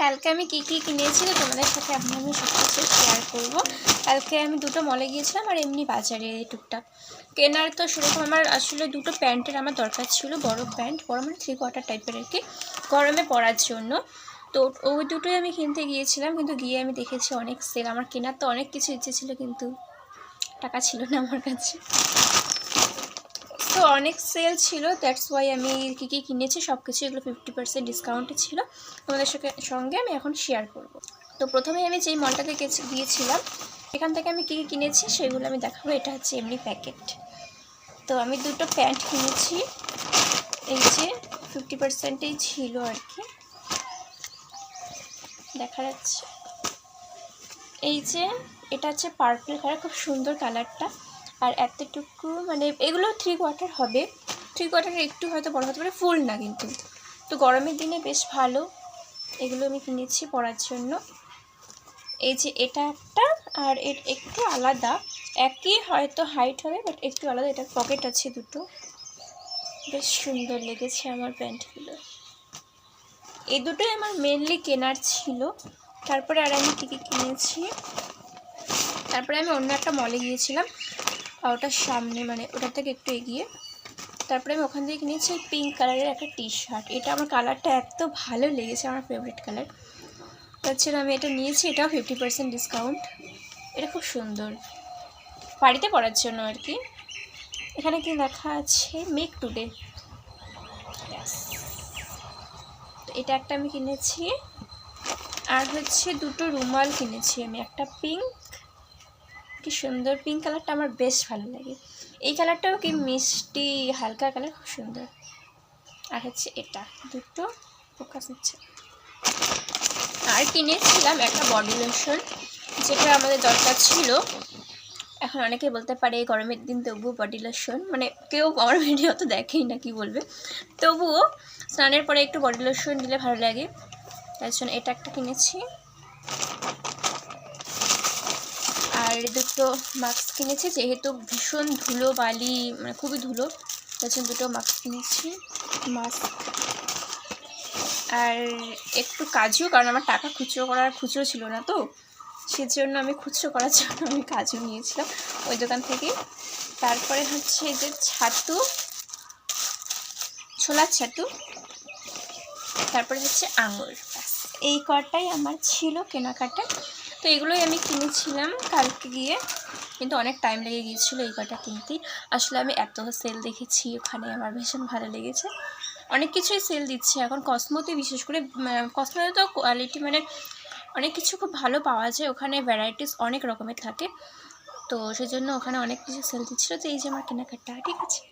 কালকে আমি কী কী কিনেছি তো তোমাদের সাথে এখন আমি সব কিছু শেয়ার করব। কালকে আমি দুটো মলে গিয়েছিলাম আর এমনি বাজারে টুকটাক। কেনার তো সেরকম আমার আসলে দুটো প্যান্টের আমার দরকার ছিল, বড় প্যান্ট, বড় মানে থ্রি কোয়ার্টার টাইপের আর কি, গরমে পরার জন্য। তো ওই দুটোই আমি কিনতে গিয়েছিলাম, কিন্তু গিয়ে আমি দেখেছি অনেক সেল আমার কেনার তো অনেক কিছু ইচ্ছে ছিল, কিন্তু টাকা ছিল না আমার কাছে। অনেক সেল ছিল দ্যাটস ওয়াই আমি কী কী কিনেছি সব কিছু এগুলো ফিফটি পার্সেন্ট ডিসকাউন্টে ছিল। তোমাদের সঙ্গে আমি এখন শেয়ার করব। তো প্রথমে আমি যেই মলটাতে গেছি, গিয়েছিলাম, এখান থেকে আমি কী কী কিনেছি সেগুলো আমি দেখাবো। এটা হচ্ছে এমনি প্যাকেট তো আমি দুটো প্যান্ট কিনেছি। এই যে ফিফটি পার্সেন্টেই ছিল আর কি। দেখা যাচ্ছে। এই যে, এটা হচ্ছে পার্পল কালার খুব সুন্দর কালারটা আর এতটুকু মানে এগুলো থ্রি কোয়ার্টার হবে। থ্রি কোয়ার্টারের একটু হয়তো বড় হতে পারে ফুল না কিন্তু। তো গরমের দিনে বেশ ভালো। এগুলো আমি কিনেছি পরার জন্য। এই যে এটা একটা আর এর একটু আলাদা। একই হয়তো হাইট হবে বাট একটু আলাদা। এটা পকেট আছে দুটো। বেশ সুন্দর লেগেছে আমার প্যান্টগুলো। এই দুটোই আমার মেনলি কেনার ছিল। তারপরে আর আমি কী কী কিনেছি? তারপরে আমি অন্য একটা মলে গিয়েছিলাম। ওটার সামনে মানে ওটার থেকে একটু এগিয়ে। তারপরে আমি ওখান থেকে কিনেছি পিঙ্ক কালারের একটা টি শার্ট এটা আমার কালারটা এত ভালো লেগেছে, আমার ফেভারিট কালার জন্য আমি এটা নিয়েছি, এটাও ফিফটি পার্সেন্ট ডিসকাউন্ট এটা খুব সুন্দর। বাড়িতে পরার জন্য আর কি। এখানে কি লেখা আছে? মেক টুডে এটা একটা আমি কিনেছি। আর হচ্ছে দুটো রুমাল কিনেছি আমি, একটা পিঙ্ক কি সুন্দর পিঙ্ক কালারটা আমার বেশ ভালো লাগে। এই কালারটাও কি মিষ্টি, হালকা কালার খুব সুন্দর। আর হচ্ছে এটা, দুটো ফোকাস হচ্ছে আর কিনেছিলাম একটা বডি লোশন যেটা আমাদের দরকার ছিল। এখন অনেকে বলতে পারে গরমের দিন তবুও বডি লোশন মানে কেউ আমার ভিডিও তো দেখেই না, কি বলবে? তবুও স্নানের পরে একটু বডি লোশন দিলে ভালো লাগে। তার জন্য এটা একটা কিনেছি। দুটো মাস্ক কিনেছি, যেহেতু ভীষণ ধুলো বালি মানে খুবই ধুলো তার জন্য দুটো মাস্ক কিনেছি মাস্ক আর একটু কাজু, কারণ আমার টাকা খুচরো করার খুচরো ছিল না তো, সেজন্য আমি খুচরো করার জন্য আমি কাজু নিয়েছিলাম ওই দোকান থেকে তারপরে হচ্ছে যে ছাতু, ছোলার ছাতু, তারপরে হচ্ছে আঙুর এই কটাই আমার ছিল কেনাকাটা। তো এগুলোই আমি কিনেছিলাম কালকে গিয়ে। কিন্তু অনেক টাইম লেগে গিয়েছিল এই কটা কিনতেই আসলে আমি এত সেল দেখেছি ওখানে, আমার ভীষণ ভালো লেগেছে। অনেক কিছুই সেল দিচ্ছে। এখন কসমোতে বিশেষ করে কসমোতে তো কোয়ালিটি মানে অনেক কিছু খুব ভালো পাওয়া যায়। ওখানে ভ্যারাইটিস অনেক রকমের থাকে। তো সেজন্য ওখানে অনেক কিছু সেল দিচ্ছিল। তো এই যে আমার কেনাকাটা, ঠিক আছে?